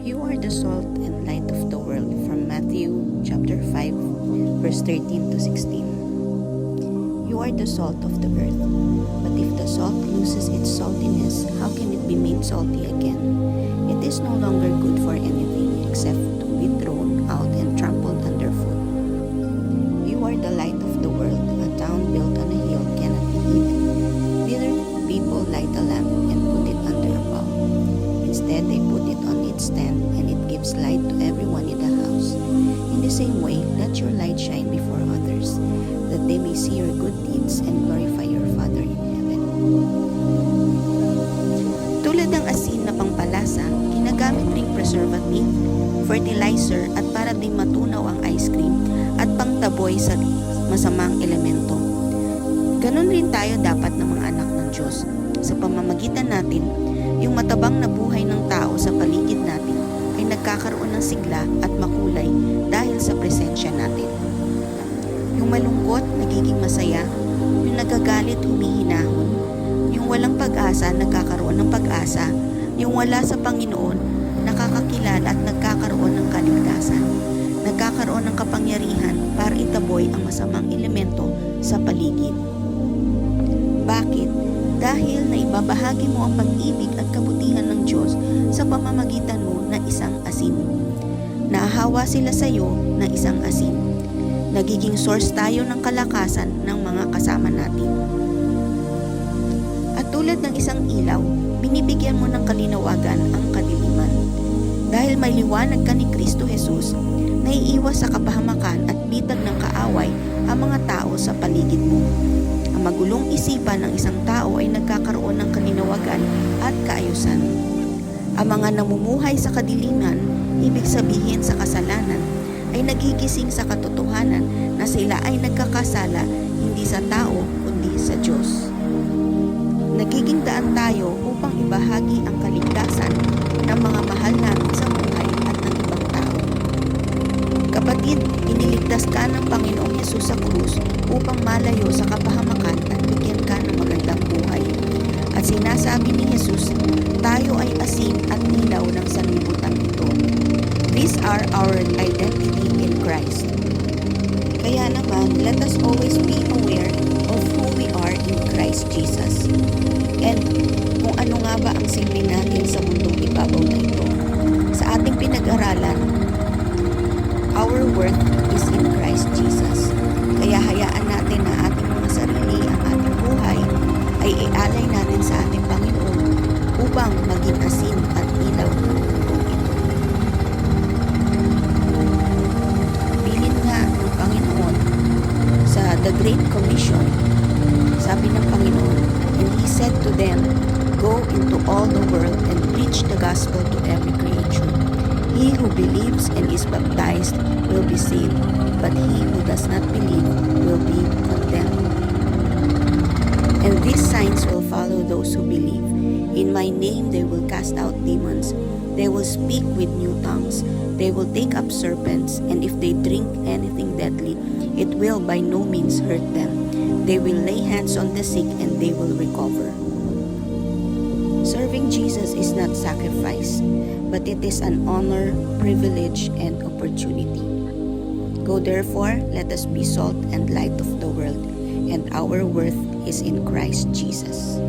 You are the salt and light of the world from Matthew chapter 5 verse 13 to 16. You are the salt of the earth. But if the salt loses its saltiness, how can it be made salty again? It is no longer good for anything except to be thrown out and trampled underfoot. You are the light and it gives light to everyone in the house. In the same way, let your light shine before others, that they may see your good deeds and glorify your Father in heaven. Tulad ng asin na pangpalasa, ginagamit ring preservative, fertilizer at para din matunaw ang ice cream at pangtaboy sa masamang elemento. Ganon rin tayo dapat ng mga anak ng Diyos. Sa pamamagitan natin, yung matabang na buhay ng tao sa paligid natin ay nagkakaroon ng sigla at makulay dahil sa presensya natin. Yung malungkot, nagiging masaya. Yung nagagalit, humihinahon. Yung walang pag-asa, nagkakaroon ng pag-asa. Yung wala sa Panginoon, nakakakilala at nagkakaroon ng kaligtasan. Nagkakaroon ng kapangyarihan para itaboy ang masamang elemento sa paligid. Bakit? Dahil na ibabahagi mo ang pag-ibig at kabutihan ng Diyos sa pamamagitan mo na isang asin. Naahawa sila sa iyo na isang asin. Nagiging source tayo ng kalakasan ng mga kasama natin. At tulad ng isang ilaw, binibigyan mo ng kalinawagan ang kadiliman. Dahil may liwanag ka ni Kristo Jesus, naiiwas sa kapahamakan at bitag ng kaaway ang mga tao sa paligid mo. Ang magulong isipan ng isang tao ay nagkakaroon ng. Ang mga namumuhay sa kadiliman, ibig sabihin sa kasalanan, ay nagigising sa katotohanan na sila ay nagkakasala hindi sa tao kundi sa Diyos. Nagiging daan tayo upang ibahagi ang kaligtasan ng mga mahal natin sa buhay at ng ibang tao. Kapatid, iniligtas ka ng Panginoong Yesus sa krus upang malayo sa kapahamakan at bigyan ka ng magandang buhay. At sinasabi ni Jesus, tayo ay asin at ilaw ng sanlibutan ito. These are our identity in Christ. Kaya naman, let us always be aware of who we are in Christ Jesus. And kung ano nga ba ang silbi natin sa mundong ibabaw na ito. Sa ating pinag-aralan, our worth is in Christ Jesus. The Great Commission, sabi ng Panginoon, and He said to them, Go into all the world and preach the gospel to every creature. He who believes and is baptized will be saved, but he who does not believe will be condemned. And these signs will follow those who believe. In my name they will cast out demons. They will speak with new tongues. They will take up serpents, and if they drink anything deadly, it will by no means hurt them. They will lay hands on the sick and they will recover. Serving Jesus is not sacrifice, but it is an honor, privilege, and opportunity. Go therefore, let us be salt and light of the world, and our worth is in Christ Jesus.